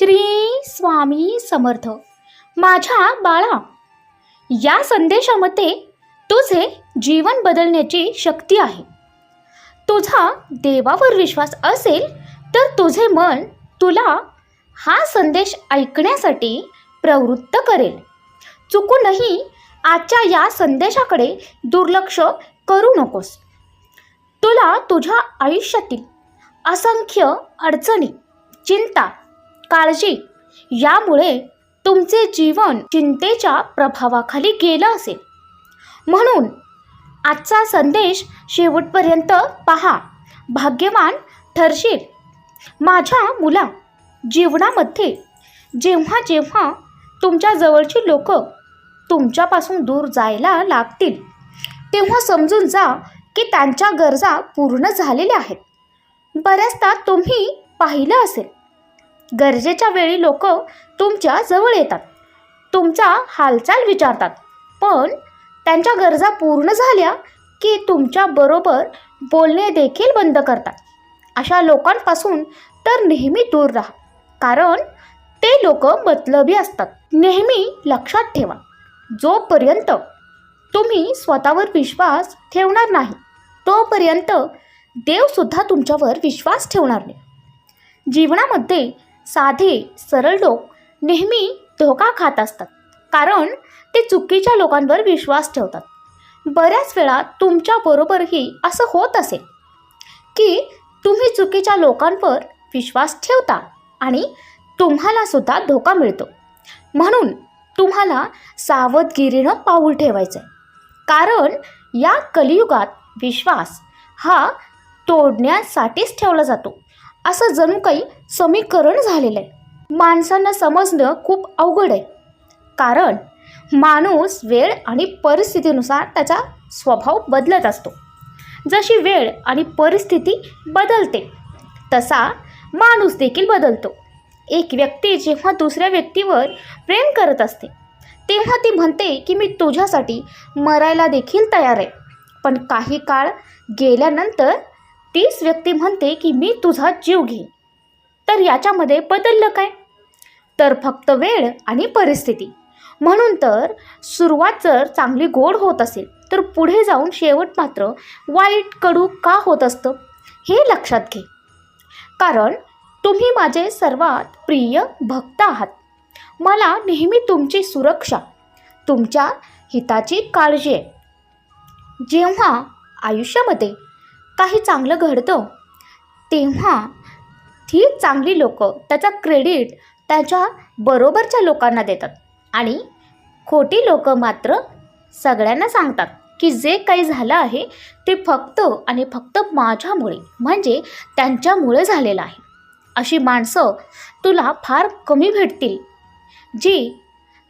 श्री स्वामी समर्थ. माझ्या बाळा या संदेशामध्ये तुझे जीवन बदलण्याची शक्ती आहे. तुझा देवावर विश्वास असेल तर तुझे मन तुला हा संदेश ऐकण्यासाठी प्रवृत्त करेल. चुकूनही आजच्या या संदेशाकडे दुर्लक्ष करू नकोस. तुला तुझ्या आयुष्यातील असंख्य अडचणी चिंता काळजी. यामुळे तुमचे जीवन चिंतेच्या प्रभावाखाली गेलं असेल. म्हणून आजचा संदेश शेवटपर्यंत पहा. भाग्यवान ठरशील. माझ्या मुला जीवनामध्ये जेव्हा जेव्हा तुमच्या जवळची लोक तुमच्यापासून दूर जायला लागतील तेव्हा समजून जा की त्यांच्या गरजा पूर्ण झालेल्या आहेत. बऱ्याचदा तुम्ही पाहिलं असेल गरजेच्या वेळी लोक तुमच्या जवळ येतात. तुमचा हालचाल विचारतात. पण त्यांच्या गरजा पूर्ण झाल्या की तुमच्याबरोबर बोलणे देखील बंद करतात. अशा लोकांपासून तर नेहमी दूर राहा. कारण ते लोक मतलबी असतात. नेहमी लक्षात ठेवा. जोपर्यंत तुम्ही स्वतःवर विश्वास ठेवणार नाही तोपर्यंत देवसुद्धा तुमच्यावर विश्वास ठेवणार नाही. जीवनामध्ये साधे सरळ लोक नेहमी धोका खात असतात. कारण ते चुकीच्या लोकांवर विश्वास ठेवतात. बऱ्याच वेळा तुमच्याबरोबरही असं होत असेल. की तुम्ही चुकीच्या लोकांवर विश्वास ठेवता आणि तुम्हालासुद्धा धोका मिळतो. म्हणून तुम्हाला सावधगिरीनं पाऊल ठेवायचं आहे कारण या कलियुगात विश्वास हा तोडण्यासाठीच ठेवला जातो. असं जणू काही समीकरण झालेलं आहे माणसांना समजणं खूप अवघड आहे. कारण माणूस वेळ आणि परिस्थितीनुसार त्याचा स्वभाव बदलत असतो. जशी वेळ आणि परिस्थिती बदलते तसा माणूस देखील बदलतो. एक व्यक्ती जेव्हा दुसऱ्या व्यक्तीवर प्रेम करत असते तेव्हा ती म्हणते की मी तुझ्यासाठी मरायला देखील तयार आहे. पण काही काळ गेल्यानंतर तीच व्यक्ती म्हणते की मी तुझा जीव घेईन. तर याच्यामध्ये बदललं काय? तर फक्त वेळ आणि परिस्थिती. म्हणून तर सुरुवात जर चांगली गोड होत असेल तर पुढे जाऊन शेवट मात्र वाईट कडू का होत असतं हे लक्षात घे. कारण तुम्ही माझे सर्वात प्रिय भक्त आहात. मला नेहमी तुमची सुरक्षा तुमच्या हिताची काळजी आहे. जेव्हा आयुष्यामध्ये काही चांगलं घडतं? तेव्हा ती चांगली लोक त्याचा क्रेडिट त्याच्या बरोबरच्या लोकांना देतात. आणि खोटी लोकं मात्र सगळ्यांना सांगतात की जे काही झालं आहे ते फक्त आणि फक्त माझ्यामुळे म्हणजे त्यांच्यामुळे झालेलं आहे. अशी माणसं तुला फार कमी भेटतील जी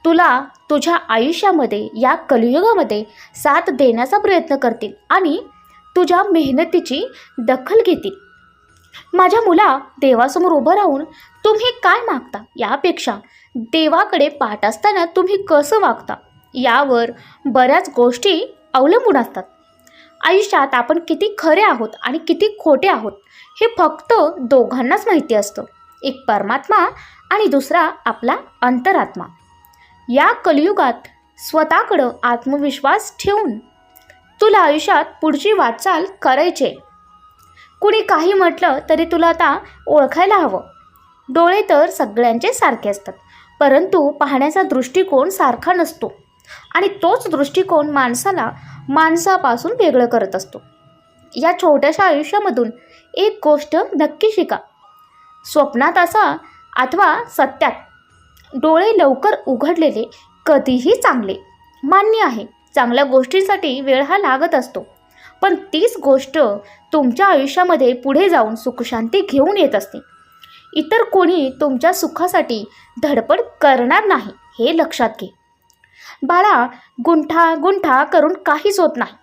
तुला तुझ्या आयुष्यामध्ये या कलियुगामध्ये साथ देण्याचा प्रयत्न करतील आणि तुझ्या मेहनतीची दखल घेतील. माझ्या मुला देवासमोर उभं राहून तुम्ही काय मागता? यापेक्षा देवाकडे पाहत असताना तुम्ही कसं वागता? यावर बऱ्याच गोष्टी अवलंबून असतात. आयुष्यात आपण किती खरे आहोत आणि किती खोटे आहोत हे फक्त दोघांनाच माहिती असतं. एक परमात्मा आणि दुसरा आपला अंतरात्मा. या कलियुगात स्वतःकडं आत्मविश्वास ठेवून तुला आयुष्यात पुढची वाटचाल करायचे कुणी काही म्हटलं तरी तुला आता ओळखायला हवं. डोळे तर सगळ्यांचे सारखे असतात परंतु पाहण्याचा दृष्टिकोन सारखा नसतो. आणि तोच दृष्टिकोन माणसाला माणसापासून वेगळं करत असतो. या छोट्याशा आयुष्यामधून एक गोष्ट नक्की शिका. स्वप्नात असा अथवा सत्यात डोळे लवकर उघडलेले कधीही चांगले मान्य आहे. चांगल्या गोष्टींसाठी वेळ हा लागत असतो. पण तीच गोष्ट तुमच्या आयुष्यामध्ये पुढे जाऊन सुखशांती घेऊन येत असते. इतर कोणी तुमच्या सुखासाठी धडपड करणार नाही हे लक्षात घे. बाळा गुंठा गुंठा करून काहीच होत नाही.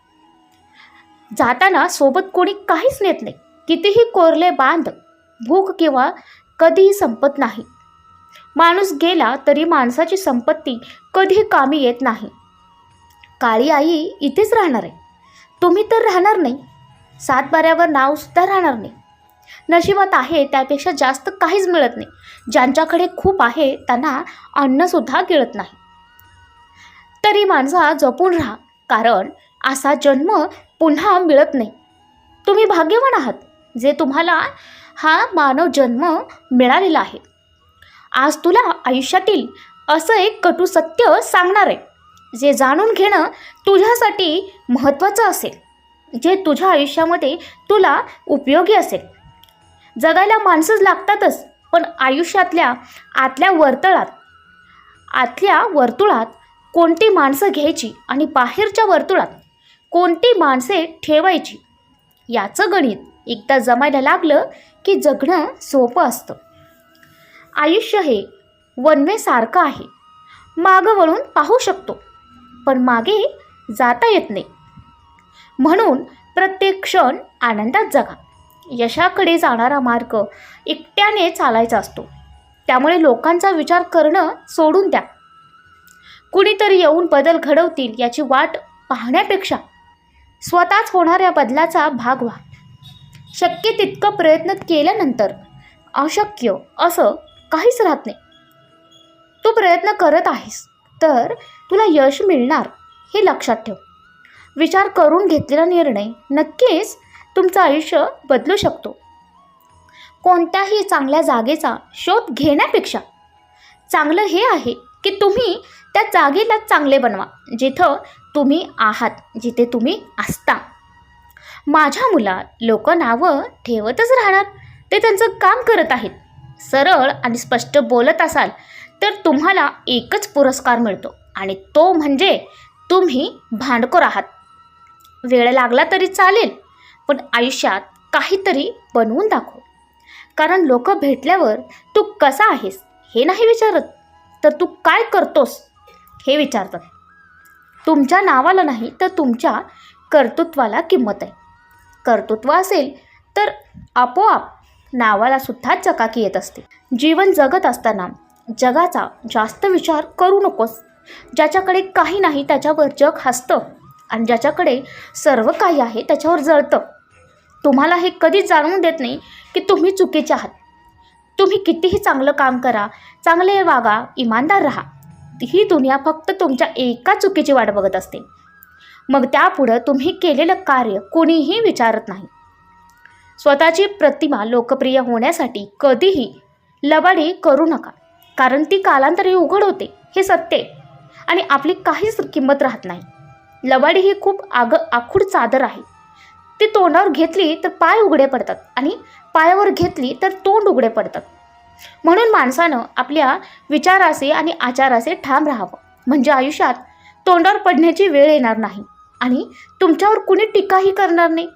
जाताना सोबत कोणी काहीच नेत नाही. कितीही कोरले बांध भूक किंवा कधीही संपत नाही. माणूस गेला तरी माणसाची संपत्ती कधी कामी येत नाही. काळी आई इथेच राहणार आहे. तुम्ही तर राहणार नाही. सातबाऱ्यावर नावसुद्धा राहणार नाही. नशिबात आहे त्यापेक्षा जास्त काहीच मिळत नाही. ज्यांच्याकडे खूप आहे त्यांना अन्नसुद्धा गिळत नाही. तरी माणसा जपून राहा कारण असा जन्म पुन्हा मिळत नाही. तुम्ही भाग्यवान आहात जे तुम्हाला हा मानव जन्म मिळालेला आहे. आज तुला आयुष्यातील असं एक कटू सत्य सांगणार आहे. जे जाणून घेणं तुझ्यासाठी महत्त्वाचं असेल जे तुझ्या आयुष्यामध्ये तुला उपयोगी असेल. जगायला माणसंच लागतातच पण आयुष्यातल्या आतल्या वर्तळात आतल्या वर्तुळात कोणती माणसं घ्यायची आणि बाहेरच्या वर्तुळात कोणती माणसे ठेवायची याचं गणित एकदा जमायला लागलं की जगणं सोपं असतं. आयुष्य हे वनवेसारखं आहे. मागं वळून पाहू शकतो. पण मागे जाता येत नाही. म्हणून प्रत्येक क्षण आनंदात जगा. यशाकडे जाणारा मार्ग एकट्याने चालायचा असतो. त्यामुळे लोकांचा विचार करणं सोडून द्या. कुणीतरी येऊन बदल घडवतील याची वाट पाहण्यापेक्षा स्वतःच होणाऱ्या बदलाचा भाग व्हा. शक्य तितकं प्रयत्न केल्यानंतर अशक्य असं काहीच राहत नाही. तू प्रयत्न करत आहेस. तर तुला यश मिळणार हे लक्षात ठेव. विचार करून घेतलेला निर्णय नक्कीच तुमचं आयुष्य बदलू शकतो. कोणत्याही चांगल्या जागेचा शोध घेण्यापेक्षा चांगलं हे आहे की तुम्ही त्या जागेला चांगले बनवा जिथं तुम्ही आहात जिथे तुम्ही असता. माझ्या मुला लोक नावं ठेवतच राहणार. ते त्यांचं काम करत आहेत. सरळ आणि स्पष्ट बोलत असाल तर तुम्हाला एकच पुरस्कार मिळतो. आणि तो म्हणजे तुम्ही भांडखोर आहात. वेळ लागला तरी चालेल पण आयुष्यात काहीतरी बनवून दाखव. कारण लोक भेटल्यावर तू कसा आहेस हे नाही विचारत. तर तू काय करतोस हे विचारतात. तुमच्या नावाला नाही तर तुमच्या कर्तृत्वाला किंमत आहे. कर्तृत्व असेल तर आपोआप नावालासुद्धा चकाकी येत असते. जीवन जगत असताना जगाचा जास्त विचार करू नकोस. ज्याच्याकडे काही नाही त्याच्यावर जग हसतं आणि ज्याच्याकडे सर्व काही आहे त्याच्यावर जळतं. तुम्हाला हे कधीच जाणवून देत नाही की तुम्ही चुकीचे आहात. तुम्ही कितीही चांगलं काम करा चांगले वागा इमानदार राहा. ही दुनिया फक्त तुमच्या एका चुकीची वाट बघत असते. मग त्यापुढं तुम्ही केलेलं कार्य कोणीही विचारत नाही. स्वतःची प्रतिमा लोकप्रिय होण्यासाठी कधीही लबाडी करू नका. कारण ती कालांतरी उघड होते हे सत्य आहे. आणि आपली काहीच किंमत राहत नाही. लबाडी ही खूप आग आखूड चादर आहे. ती तोंडावर घेतली तर पाय उघडे पडतात आणि पायावर घेतली तर तोंड उघडे पडतात. म्हणून माणसानं आपल्या विचाराचे आणि आचाराचे ठाम राहावं. म्हणजे आयुष्यात तोंडावर पडण्याची वेळ येणार नाही आणि तुमच्यावर कुणी टीकाही करणार नाही.